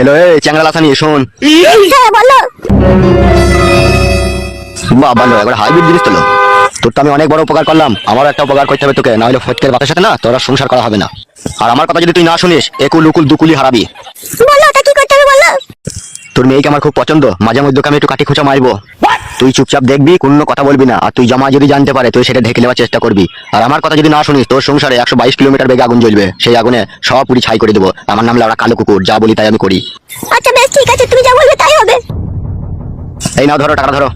Hello চ্যাংরা লাথানি শোন। হ্যাঁ বলো। হাইব্রিড জিনিস তোলো তোর তো আমি অনেক বড় উপকার করলাম। আমারও একটা উপকার করতে হবে তোকে নাহলে ফটকের বাতার সাথে না তোরা সংসার করা হবে না। আর আমার কথা যদি তুই না শুনিস একুল উকুল দুকুলি হারাবি। বলো তা কি করতে হবে বলো? তোর মেয়েকে আমার খুব পছন্দ। মাঝে মধ্যে আমি একটু কাটি খুঁচা মারবো। তুই চুপচাপ দেখবি কোনো কথা বলবি না। আর তুই জমা যদি জানতে পারে তুই সেটা ঢেকে নেওয়ার চেষ্টা করবি। আর আমার কথা যদি না শুনিস তোর সংসারে একশো বাইশ কিলোমিটার বেগে আগুন জ্বলবে। সেই আগুনে সব পুরি ছাই করে দেবো। আমার নাম লাউড়া কালো কুকুর যা বলি তাই আমি করি। আচ্ছা বেশ ঠিক আছে তুমি যা বলবে তাই হবে। এই নাও ধরো টাকা ধরো।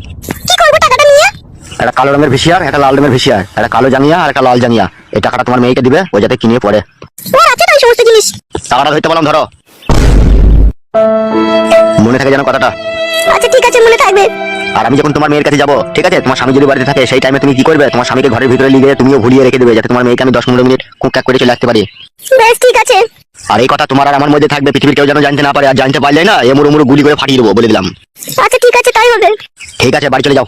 কি করব টাকাটা নিয়ে? একটা কালো রঙের ভিসিয়ার একটা লাল রঙের ভিসিয়ার একটা কালো জাঙ্গিয়া আর একটা লাল জাঙ্গিয়া। এই টাকাটা তোমার মেয়েকে দিবে ও যাতে কিনে পড়ে। তোমার আছে তো এই সমস্ত জিনিস। টাকাটা ধরতে বললাম ধরো। মনে থাকে যেন কথাটা? আচ্ছা ঠিক আছে মনে থাকবে। আর আমি যখন তোমার মেয়ের কাছে যাব ঠিক আছে? তোমার স্বামী যদি বাড়িতে থাকে সেই টাইমে তুমি কি করবে? তোমার স্বামীকে ঘরের ভিতরে লিখে তুমিও ভুলিয়ে রেখে দেবে যাতে তোমার মেয়েকে আমি দশ পনেরো মিনিট কুক করে চলে আসতে পারি। বেশ ঠিক আছে। আর এই কথা তোমার আর আমার মধ্যে থাকবে পৃথিবীর কেউ যেন জানতে না পারে আর জানতে পারলে না এমুর উমুর গুলি করে ফাটিয়ে দেবো বলে দিলাম। আচ্ছা ঠিক আছে তাই হবে। ঠিক আছে বাড়ি চলে যাও।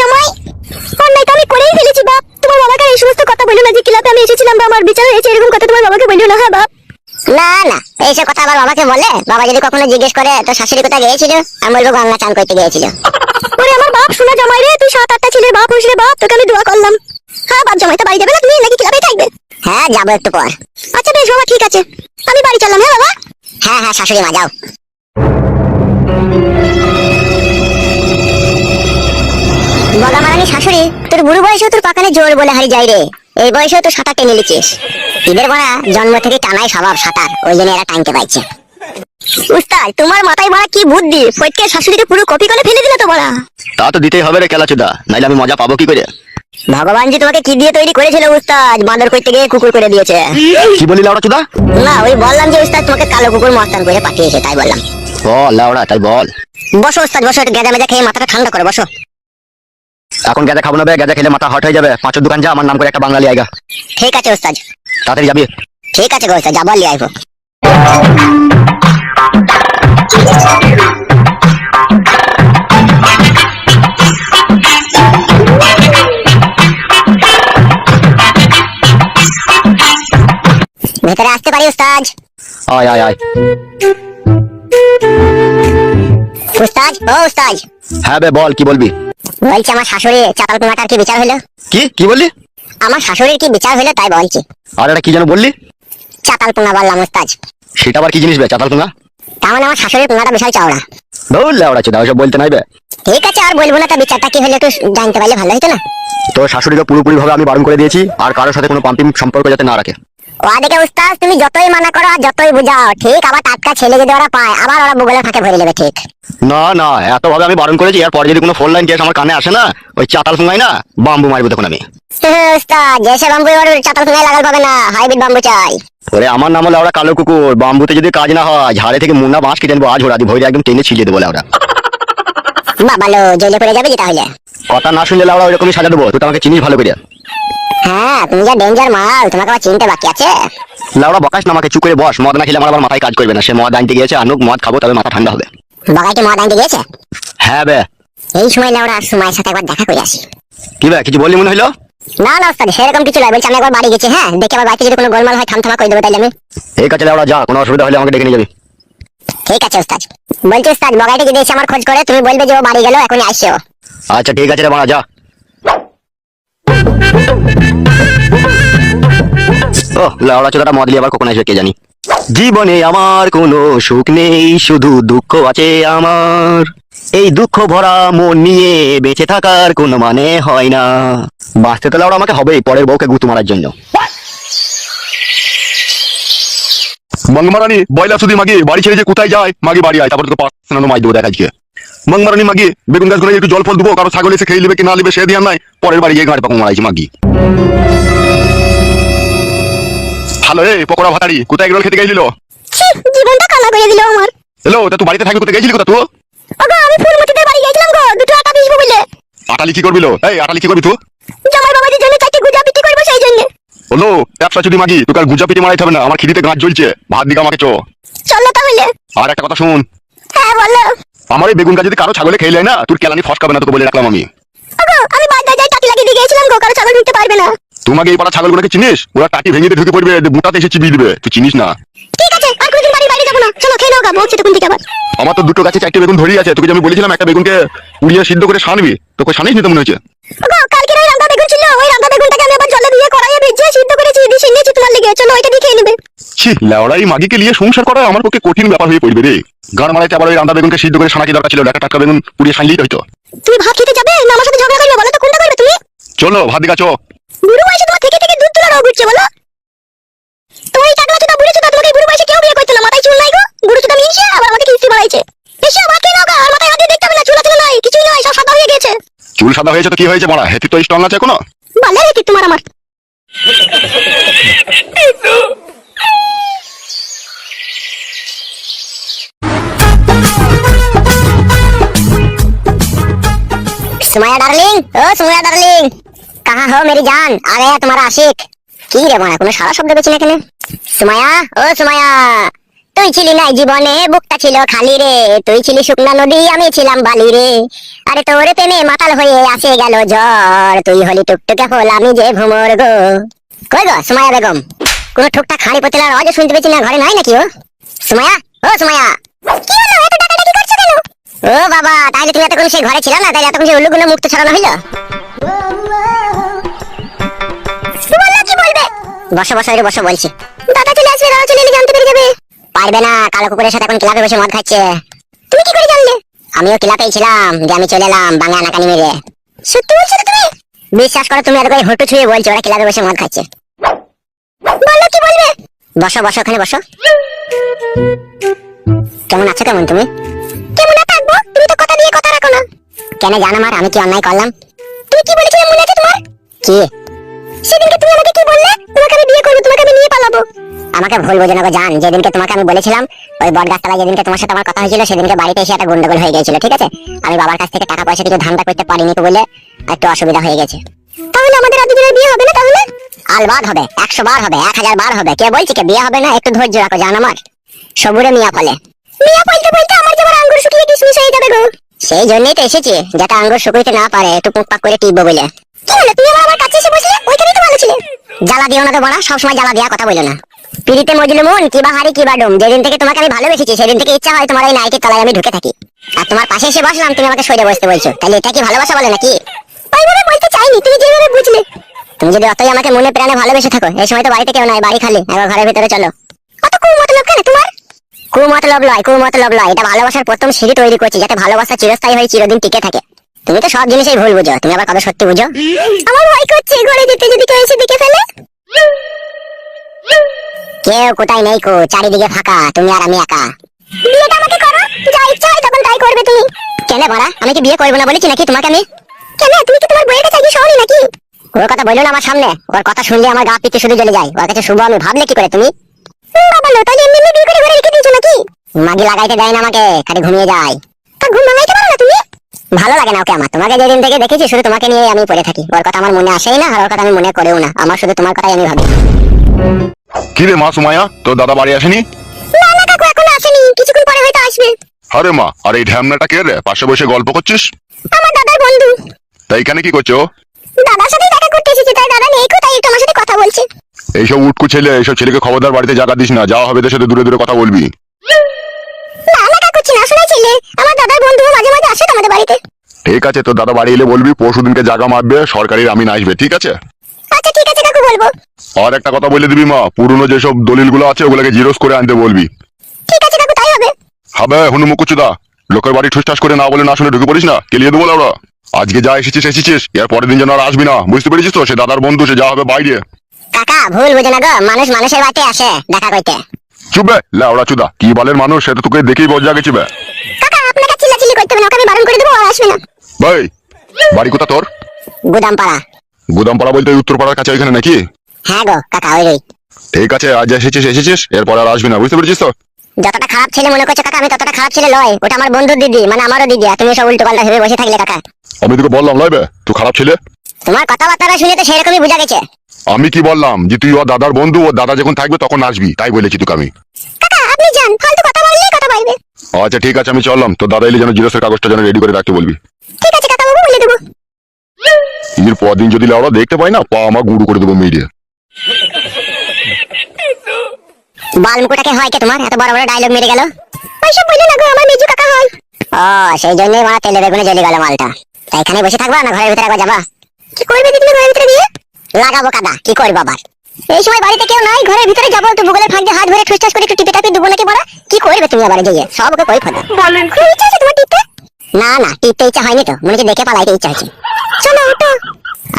জামাই। অন্যায় তো আমি করেই ফেলেছি বাপ। তোমার বাবাকে এই সমস্ত কথা বলো না যে ক্লাবে আমি এসেছিলাম বা আমার বিচার হয়েছে এরকম কথা তোমার বাবাকে বলিও না হ্যাঁ বাপ? না না। এইসব কথা আবার বাবাকে বলে বাবা যদি কখনো জিজ্ঞেস করে তো শাশুড়ি কোথায় গিয়েছিল? আমি বলব গঙ্গা চান করতে গিয়েছিল। ওরে আমার বাপ শোনা জামাই রে তুই সাত আটটা বাপ হোস রে বাপ তোকে আমি দোয়া করলাম। হ্যাঁ বাপ জামাই তো বাড়ি যাবে না তুমি? নাকি ক্লাবে থাকবে? হ্যাঁ যাব একটু পর। আচ্ছা বেশ বাবা ঠিক আছে। আমি বাড়ি চললাম হ্যাঁ বাবা? হ্যাঁ হ্যাঁ শাশুড়ি মা যাও। বগামারানি শাশুড়ি তোর বুড়ো বয়সেও তোর পাকানে জোর বলে হারি যাই রে এই বয়সেও তো সাঁতার টেনে নিচ্ছিস। এদের বড়া জন্ম থেকে টানাই স্বভাব সাঁতার ওই জন্য এরা টানতে পারছে। উস্তাদ তোমার মাথায় বড়া কি বুদ্ধি? ফটকে শাশুড়িকে পুরো কপি করে ফেলে দিলে তো বড়া। তা তো দিতেই হবে রে খেলাচুদা নাইলে আমি মজা পাবো কি করে? ভগবান যে তোমাকে কি দিয়ে তৈরি করেছিল উস্তাদ বাঁদর করতে গিয়ে কুকুর করে দিয়েছে। কি বলি লাউড়া চুদা না ওই বললাম যে উস্তাদ তোমাকে কালো কুকুর মস্তান করে পাঠিয়েছে তাই বললাম। বল লাউড়া তাই বল। বসো উস্তাদ বসো একটু গেজা মেজা খেয়ে মাথাটা ঠান্ডা করে বসো। এখন গেজা খাব না বে গেজা খেলে মাথা হট হয়ে যাবে। পাঁচের দোকান যা আমার নাম করে একটা বাঙালি আইগা। ঠিক আছে উস্তাদ তাড়াতাড়ি যাবি? ঠিক আছে গো উস্তাদ যাব লিয়ে আইবো। ভেতরে আসতে পারি উস্তাজ আয় আয় আয়। উস্তাজ ও উস্তাজ হ্যাঁ বে বল কি বলবি? বলছি আমার শাশুড়ি চাতাল কুমাটার কি বিচার হলো? কি? কি বললি? আমার শাশুড়ির কি বিচার হলো তাই বলছি। আর এটা কি যেন বললি? চাতাল পুঙ্গা বললাম উস্তাজ সেটা আবার কি জিনিস বে চাতাল তুঙ্গা তার মানে আমার শাশুড়ির পুঙ্গাটা বিশাল চওড়া। বল লাউড়া চুদা ওসব বলতে নাই বে। ঠিক আছে আর বলব না তা বিচারটা কি হলো একটু জানতে পারলে ভালো হতো না। তোর শাশুড়িকে পুরোপুরি ভাবে আমি বারণ করে দিয়েছি আর কারোর সাথে কোনো পাম্পিং সম্পর্ক যাতে না রাখে। ওদিকে উস্তাজ তুমি যতই মানা করো আর যতই বুঝাও ঠিক? আবার টাটকা ছেলে যদি ওরা পায় আবার ওরা বুগলের ফাঁকে ভরে নেবে ঠিক? না না এত ভাবে আমি বারণ করেছি এরপর যদি কোনো ফোন লাইন কেস আমার কানে আসে না ওই চাতাল ফুঙ্গাই না বাম্বু মারবো তখন আমি। উস্তাদ যেসে বাম্বু ওর চাতাল পুঙ্গায় লাগাল পাবে না হাইব্রিড বাম্বু চাই। ওরে আমার নাম হলো ওরা কালো কুকুর বাম্বুতে যদি কাজ না হয় ঝাড়ে থেকে মুন্না বাঁশ কেটে নেব আজ ওরা দি ভৈরে একদম টেনে ছিলিয়ে দেবো ওরা। বাবালো জেলে পড়ে যাবে যে তাহলে? কথা না শুনলে লাউড়া ওইরকমই সাজা দেবো তুই তো আমাকে চিনিস ভালো করে। হ্যাঁ তুমি যা ডেঞ্জার মাল তোমাকে আবার চিনতে বাকি আছে। লাউড়া বকাস না আমাকে চুপ করে বস। মদ না খেলে আমার আবার মাথায় কাজ করবে না। সে মদ আনতে গিয়েছে আনুক মদ খাব তবে মাথা ঠান্ডা হবে। বাগাই কি মদ আনতে গিয়েছে? হ্যাঁ বে। এই সময় লেওড়া সময়ের সাথে একবার দেখা করে আসি। কি বে কিছু বললি মনে হইল? না না ওস্তাদ সেরকম কিছু বলছি আমি একবার বাড়ি গেছি হ্যাঁ? দেখে আবার বাড়িতে যদি কোনো গোলমাল হয় থামথামা করে দেবো তাইলে আমি। এই কাছে লাউড়া যা। কোনো অসুবিধা হলে আমাকে ডেকে নিয়ে যাবি। ঠিক আছে ওস্তাদ। বলছি ওস্তাদ বগাইটা যদি এসে আমার খোঁজ করে তুমি বলবে যে ও বাড়ি গেল এখনই আসছে আচ্ছা ঠিক আছে রে বাড়া যা। ও লাউড়া চোদাটা মদ আবার কখন আসবে জানি। জীবনে আমার কোনো সুখ নেই, শুধু দুঃখ আছে আমার। এই দুঃখ ভরা মন নিয়ে বেঁচে থাকার কোনো মানে হয় না। বাঁচতে তো লাউড়া আমাকে হবেই, পরের বউকে গুতু মারার জন্য। মংমারানি বয়লা শুধু মাগি, বাড়ি ছেড়ে যে কোথায় যায়, মাগি বাড়ি আয়, তারপর তো পাঁচ মাছ দেবো দেখ আজকে। মংমারানি মাগি বেগুন গাছ করে একটু জল ফল দেবো কারও ছাগল এসে খেয়ে নেবে কি না নেবে সে দিয়ে নাই। পরের বাড়ি গিয়ে গাড়ি পাকো মারাইছি মাগি। হ্যালো এ পকোড়া ভাতারি কোথায় এগুলো খেতে গেছিল জীবনটা কালা করে দিল আমার। হ্যালো তা তুই বাড়িতে থাকবি কোথায়? গেছিলি কোথা তুই? ওগো আমি ফুলমতিতে বাড়ি গেছিলাম গো দুটো আটা দিসবো বলে। আটালি কি করবিল? এই আটা কি করবি তুই? জামাই বাবাজির জন্য চারটে গুজা বিক্রি করব সেই জন্য। হলো ব্যবসা যদি মাগি তোকে আর গুজা পিটি মারাইতে হবে না আমার খিদিতে গাছ জ্বলছে ভাত দিকে আমাকে চো। চলো তাহলে। আর একটা কথা শুন। হ্যাঁ বলো। আমার এই বেগুন গাছ যদি কারও ছাগলে খেয়ে নেয় না তোর কেলানি ফসকাবে না তোকে বলে রাখলাম আমি। আমি বাজারে যাই টাকি লাগিয়ে দিয়ে গেছিলাম গো কারও ছাগল ঢুকতে পারবে না। তোমাকে এই পাড়া ছাগলগুলোকে চিনিস? ওরা টাকি ভেঙে দিয়ে ঢুকে পড়বে বুটাতে এসে চিবিয়ে দিবে। তুই চিনিস না? ঠিক আছে আর কোনদিন বাড়ি বাইরে যাব না। চলো খেয়ে নাও গা বলছি তখন থেকে আবার। আমার তো দুটো গাছে চারটে বেগুন ধরিয়ে আছে। তোকে আমি বলেছিলাম একটা বেগুনকে উড়িয়ে সিদ্ধ করে সানবি তোকে সানিস নি তো মনে হচ্ছে? কালকে ওই রান্না বেগুন ছিল ওই রান্না বেগুনটাকে আমি আবার জলে দিয়ে কড়াইয়ে ভেজে সিদ্ধ করেছি দিয়ে সিন্নেছি তোমার লেগে। চলো ওইটা দিয়ে খেয়ে নেবে। ছি লেওড়াই মাগিকে নিয়ে সংসার করা আমার পক্ষে কঠিন ব্যাপার হয়ে পড়বে রে। গান মারাইতে আবার ওই রান্না বেগুনকে সিদ্ধ করে সানাকি দরকার ছিল একটা টাটকা বেগুন পুড়িয়ে সানলেই হইতো। তুমি ভাত খেতে যাবে? না আমার সাথে ঝগড়া করবে বলো তো কোনটা করবে তুমি? চলো ভাত চো বুড়ো বয়সে তোমার থেকে থেকে দুধ তোলার ঘুরছে বলো। তোমার এই টাকলা চোদা বুড়ো চোদা তোমাকে বুড়ো বয়সে কেউ বিয়ে করতো না? মাথায় চুল নাই গো? বুড়ো চোদা মিশে আবার আমাকে কিস্তি বাড়াইছে। এসে ভাত খেয়ে নাও গা আর মাথায় হাতে দেখতে হবে না চুল আছে না নাই কিছুই নাই সব সাদা হয়ে গেছে চুল সাদা হয়েছে তো কি হয়েছে মারা হেতি তো স্ট্রং আছে এখনও। ভালো রেখে তোমার আমার। কাহা হো, মেরি জান। আ গয়া আশিক। কি রে সারা শব্দ না কেন সুমায়া, ও সুমায়া। তুই ছিলি জীবনে, বুকটা ছিল খালি রে। তুই ছিলি শুকনা নদী, আমি ছিলাম বালি রে। আরে প্রেমে মাতাল হয়ে আসে গেল জ্বর। তুই হলি টুকটুকে হল আমি যে ভুমর গো। কই গো, সুমায়া বেগম? কোন শুনতে পেছি না, ঘরে নাই নাকি ও? সুমায়া ও সুমায়া। ও বাবা তাহলে তুমি এতক্ষণ সেই ঘরে ছিল না তাহলে এতক্ষণ সেই উল্লুগুলো মুক্ত ছড়ানো হইল? বসো বসো এর বসো, বলছি। দাদা চলে আসবে, দাদা চলে এলে জানতে পেরে যাবে। পারবে না, কালো কুকুরের সাথে এখন ক্লাবে বসে মদ খাচ্ছে। তুমি কি করে জানলে? আমিও ক্লাবেই ছিলাম যে আমি চলে এলাম বাংলা নাকানি মেরে। সত্যি বলছো তো তুমি? বিশ্বাস করো তুমি এত করে হটু ছুঁয়ে বলছো, ওরা ক্লাবে বসে মদ খাচ্ছে। বলো কি বলবে? বসো বসো, ওখানে বসো। কেমন আছো কেমন তুমি? কেমন থাকব তুমি তো কথা দিয়ে কথা রাখো না। কেন জানো মার আমি কি অন্যায় করলাম? তুমি কি বলেছিলে মনে আছে তোমার? কি? সেদিনকে তুমি আমাকে কি বললে তোমাকে আমি বিয়ে করব তোমাকে আমি নিয়ে পালাবো। আমাকে ভুল বোঝো না গো জান যেদিনকে তোমাকে আমি বলেছিলাম ওই বট গাছতলায় যেদিনকে তোমার সাথে আমার কথা হয়েছিল সেদিনকে বাড়িতে এসে একটা গন্ডগোল হয়ে গিয়েছিল ঠিক আছে? আমি বাবার কাছ থেকে টাকা পয়সা কিছু ধান্দা করতে পারিনি তো বলে একটু অসুবিধা হয়ে গেছে। তাহলে আমাদের আর বিয়ে হবে না তাহলে? আলবাদ হবে একশো বার হবে এক হাজার বার হবে। কে বলছে কে বিয়ে হবে না? একটু ধৈর্য রাখো জান আমার। সবুরে মিয়া ফলে। মিয়া বলতে বলতে আমার যেমন আঙ্গুর শুকিয়ে কিশমিশ হয়ে যাবে গো। সেই জন্যই তো এসেছি যাতে আঙ্গুর শুকুইতে না পারে একটু পুক পাক করে টিপবো বলে। কি হলো তুমি আবার আমার কাছে এসে বসলে? ছিলে জ্বালা দিও না তো বড়া সবসময় জ্বালা দেওয়া কথা বলো না। পিড়িতে মজলু মন কিবা হারি কিবা ডুম। যেদিন থেকে তোমাকে আমি ভালোবেসেছি সেদিন থেকে ইচ্ছা হয় তোমার এই নাইটের তলায় আমি ঢুকে থাকি। আর তোমার পাশে এসে বসলাম তুমি আমাকে সইরে বসতে বলছো। তাহলে এটা কি ভালোবাসা বলে নাকি? ওইভাবে বলতে চাইনি তুমি যেভাবে বুঝলে। তুমি যদি অতই আমাকে মনে প্রাণে ভালোবেসে থাকো এই সময় তো বাড়িতে কেউ নাই বাড়ি খালি। একবার ঘরের ভিতরে চলো। অত কু মতলব কেন তোমার? কু মতলব লয় কু মতলব লয়। এটা ভালোবাসার প্রথম সিঁড়ি তৈরি করছি যাতে ভালোবাসা চিরস্থায়ী হয়ে চিরদিন টিকে থাকে। তুমি তো সব জিনিসই ভুল বুঝো। তুমি আবার কবে সত্যি বুঝো? আমার ভয় করছে ঘরে যেতে যদি কেউ এসে দেখে ফেলে। কেউ কোথায় নেই কো, চারিদিকে ফাঁকা, তুমি আর আমি একা। বিয়েটা আমাকে করো, যা ইচ্ছা হয় তখন তাই করবে তুমি। কেন বড়া, আমি কি বিয়ে করব না বলেছি নাকি তোমাকে আমি? কেন, তুমি কি তোমার বইয়ের কাছে শোনি নাকি? ওর কথা বলল না আমার সামনে, ওর কথা শুনলে আমার গা পিতে শুধু জ্বলে যায়। ওর কাছে শুভ আমি, ভাবলে কি করে তুমি? বাবা লো তাহলে এমনি বিয়ে করে ঘরে রেখে দিয়েছ নাকি? মাগি লাগাইতে দেয় না আমাকে, খালি ঘুমিয়ে যায়। ঘুম ভাঙাইতে ভালো লাগে না ওকে আমার। তোমাকে যেদিন থেকে দেখেছি শুধু তোমাকে নিয়ে আমি পড়ে থাকি। ওর কথা আমার মনে আসেই না আর ওর কথা আমি মনে করেও না। আমার শুধু তোমার কথাই আমি ভাবি। কি রে মা সুমায়া তোর দাদা বাড়ি আসেনি? না না কাকু এখন আসেনি। কিছুক্ষণ পরে হয়তো আসবে। আরে মা আর এই ঢ্যামনাটা কে রে? পাশে বসে গল্প করছিস? আমার দাদার বন্ধু। তাই এখানে কি করছ দাদার সাথে দেখা করতে এসেছি। তাই দাদা নেই কো তাই একটু আমার সাথে কথা বলছে। এইসব উটকু ছেলে এইসব ছেলেকে খবরদার বাড়িতে জায়গা দিস না। যাওয়া হবে এদের সাথে দূরে দূরে কথা বলবি। না না কাকু চিনা শোনা ছেলে। আমার দাদার বন্ধু আসে তো আমাদের বাড়িতে? ঠিক আছে তোর দাদা বাড়ি এলে বলবি পরশু দিনকে জায়গা মারবে সরকারি আমিন আসবে ঠিক আছে? আচ্ছা ঠিক আছে কাকু বলব। আর একটা কথা বলে দিবি মা পুরনো যেসব দলিলগুলো আছে ওগুলোকে জিরোস করে আনতে বলবি। ঠিক আছে কাকু তাই হবে। হবে হনুমুকুচুদা লোকের বাড়ি ঠুসঠাস করে না বলে না শুনে ঢুকে পড়িস না কেলিয়ে দেবো ওরা আজকে যা এসেছিস এসেছিস এর পরের দিন যেন আর আসবি না। বুঝতে পেরেছিস তো? সে দাদার বন্ধু সে যা হবে বাইরে। কাকা ভুল বুঝে না গো মানুষ মানুষের বাড়িতে আসে দেখা করতে চুপবে লেওড়া চুদা কি বলের মানুষ সেটা তোকে দেখেই বজ্জা গেছে বে। কাকা আপনাকে চিল্লাচিল্লি করতে হবে না ওকে আমি বারণ করে দেবো আর আসবে না। ভাই বাড়ি কোথা তোর? গুদাম পাড়া গুদামপাড়া বলতে উত্তরপাড়ার কাছে ওইখানে নাকি? হ্যাঁ গো কাকা ওই ঠিক আছে আজ এসেছিস এসেছিস এরপর আর আসবি না বুঝতে পেরেছিস তো? যতটা খারাপ ছেলে মনে করছ কাকা আমি ততটা খারাপ ছেলে লয় ওটা আমার বন্ধুর দিদি মানে আমারও দিদি আর তুমি সব উল্টো পাল্টা ভেবে বসে থাকলে কাকা। আমি তোকে বললাম লয়বে তুই খারাপ ছেলে? তোমার কথাবার্তা শুনে তো সেরকমই বোঝা গেছে। আমি কি বললাম যে তুই ওর দাদার বন্ধু ওর দাদা যখন থাকবে তখন আসবি তাই বলেছি তোকে আমি। কাকা আপনি যান ফালতু কথা বাইবে আচ্ছা ঠিক আছে আমি চললাম। তো দাদা এলে যেন জিরোসের কাগজটা যেন রেডি করে রাখতে বলবি। ঠিক আছে কাকা বাবু বলে দেবো। এর পরদিন যদি লাউড়া দেখতে পাই না পা আমার গুঁড়ো করে দেবো মিডিয়া বালমুকুটাকে হয় কে তোমার? এত বড় বড় ডায়লগ মেরে গেল। ওইসব বললে না গো আমার মেজু কাকা হয়। ও সেই জন্যই মারা তেলে বেগুনে জ্বলে গেল মালটা। তা এখানে বসে থাকবা না ঘরের ভিতরে একবার যাবা? কি করবে দিদি ঘরের ভিতরে দিয়ে লাগাবো কাদা কি করব আবার? এই সময় বাড়িতে কেউ নাই ঘরের ভিতরে যাব একটু বুগলের ফাঁক দিয়ে হাত ধরে ঠুসঠাস করে একটু টিপে টাপে দেবো নাকি বড়া? কি করবে তুমি আবার গিয়ে সব ওকে কই ফোদা। বলেন। খুব ইচ্ছা আছে তোমার টিপতে? না না টিপতে ইচ্ছা হয়নি তো। মনে হচ্ছে দেখে পালাইতে ইচ্ছা হচ্ছে। চলো ওটো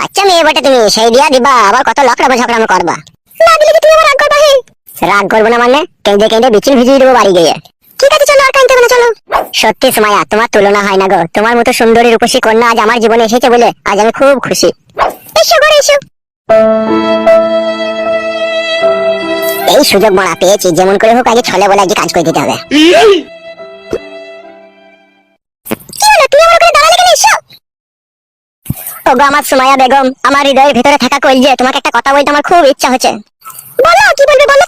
আচ্ছা মেয়ে বটে তুমি সেই দিয়া দিবা আবার কত লকড়া ঝগড়া করবা। না দিলে কি তুমি আমার রাগ করবা হে। রাগ করব না মানে? কেঁদে কেঁদে বিচিল ভিজিয়ে দেবো বাড়ি গিয়ে। ঠিক আছে চলো আর কানতে হবে না চলো। সত্যি সুমায়া তোমার তুলনা হয় না গো। তোমার মতো সুন্দরী রূপসী কন্যা আজ আমার জীবনে এসেছে বলে আজ আমি খুব খুশি। এসো ঘরে এসো। এই সুযোগ মারা পেয়েছি, যেমন করে হোক আগে ছলে বলে আজকে কাজ করে দিতে হবে। ওগো আমার সুমায়া বেগম, আমার হৃদয়ের ভিতরে থাকা তোমাকে একটা কথা বলতে আমার খুব ইচ্ছা হচ্ছে। বলো, কি বলবে বলো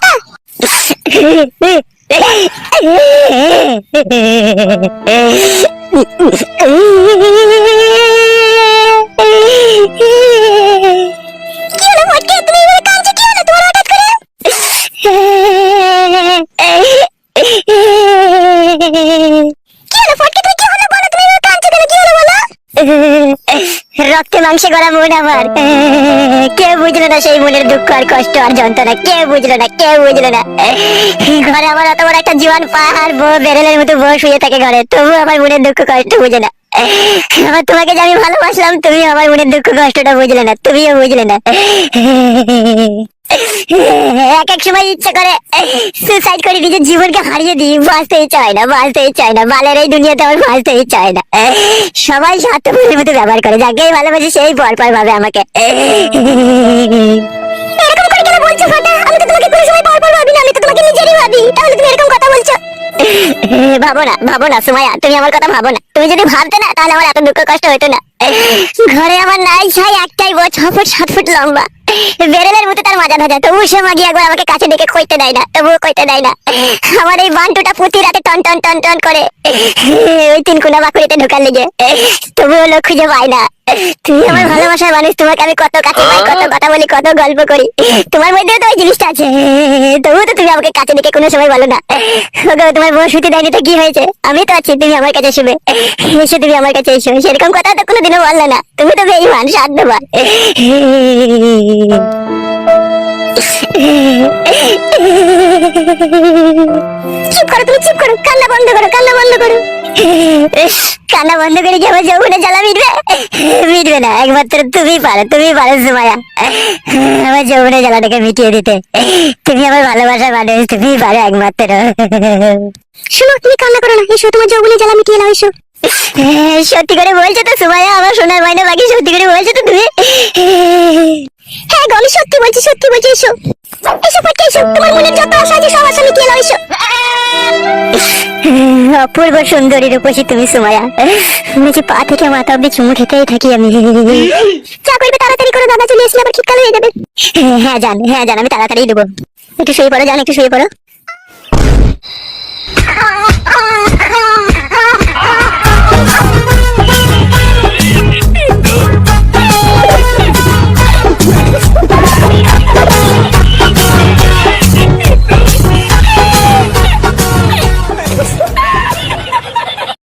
মন আমার। কে বুঝলো না সেই মনের দুঃখ আর কষ্ট আর যন্ত্রণা? কে বুঝলো না? কে বুঝলো না? ঘরে আমার অত বড় একটা জীবন পাহাড়, বউ বেরেলের মতো বউ শুয়ে থাকে ঘরে। তবু আমার মনের দুঃখ, কষ্ট বুঝে না। আমার তোমাকে যে আমি ভালোবাসলাম, তুমি আমার মনের দুঃখ, কষ্টটা বুঝলে না, তুমিও বুঝলে না। এক এক সময় ইচ্ছা করে সুসাইড করে নিজের জীবনকে হারিয়ে দিই না না। বালের এই দুনিয়াতে আমার না। সবাই মতো ব্যবহার করে, যাকেই ভালোবাসে সেই ভাবে আমাকে। এরকম করে কেন বলছো ফাটা? আমি তো তোমাকে কোনো সময় ভাবি না, আমি তো তোমাকে নিজেরই ভাবি। তাহলে তুমি এরকম কথা বলছো? ভাবো না ভাবো না তুমি আমার কথা ভাবো না। তুমি যদি ভাবতে না, তাহলে আমার এত দুঃখ কষ্ট হতো না। ঘরে আমার নাই ছাই একটাই ছ ফুট, সাত ফুট লম্বা। বেরেলের মতো তার মাজা ভাজা তবু সে মাগি একবার আমাকে কাছে ডেকে কইতে দেয় না। তবুও কইতে দেয় না। আমার এই বান্টুটা প্রতি রাতে টন টন টন টন করে। ওই তিন কোনা বাকুড়িতে ঢোকার লেগে। তবুও লোক খুঁজে পায় না। তুমি আমার ভালোবাসার মানুষ তোমাকে আমি কত কাছে পাই কত কথা বলি কত গল্প করি। তোমার মধ্যেও তো ওই জিনিসটা আছে। তবুও তো তুমি আমাকে কাছে দেখে কোনো সময় বলো না। তোমার বউ শুতে দেয়নি তো কি হয়েছে? আমি তো আছি তুমি আমার কাছে শুবে। এসে তুমি আমার কাছে এসো। সেরকম কথা তো কোনোদিনও বললে না। তুমি তো বেইমান সাধ্যবান। চুপ করো তুমি, চুপ করো। কান্না বন্ধ করো, কান্না বন্ধ করো। কান্না বন্ধ করে আমার যৌবনে জ্বালা মিটবে। মিটবে না, একমাত্র তুমি পারো তুমি পারো সুমায়া আমার যৌবনে জ্বালাটাকে মিটিয়ে দিতে। তুমি আমার ভালোবাসার মানুষ, তুমি পারো একমাত্র। শোনো, তুমি কান্না করো না, এসো, তোমার যৌবনে জ্বালা মিটিয়ে নাও, এসো। সত্যি করে বলছো তো সুমায়া আমার সোনার মাইনে বাকি, সত্যি করে বলছো তো তুমি? হ্যাঁ গো আমি সত্যি বলছি সত্যি বলছি এসো এসো ফটকে এসো তোমার মনের যত আশা আছে সব আশা মিটিয়ে নাও এসো অপূর্ব সুন্দরী রূপসী তুমি সুমায়া নিজে পা থেকে মাথা অব্দি চুমু খেতেই থাকি আমি যা করবে তাড়াতাড়ি করে দাদা চলে আসলে আবার শীতকাল হয়ে যাবে হ্যাঁ জান হ্যাঁ জান আমি তাড়াতাড়ি দেবো একটু শুয়ে পড়ো জান একটু শুয়ে পড়ো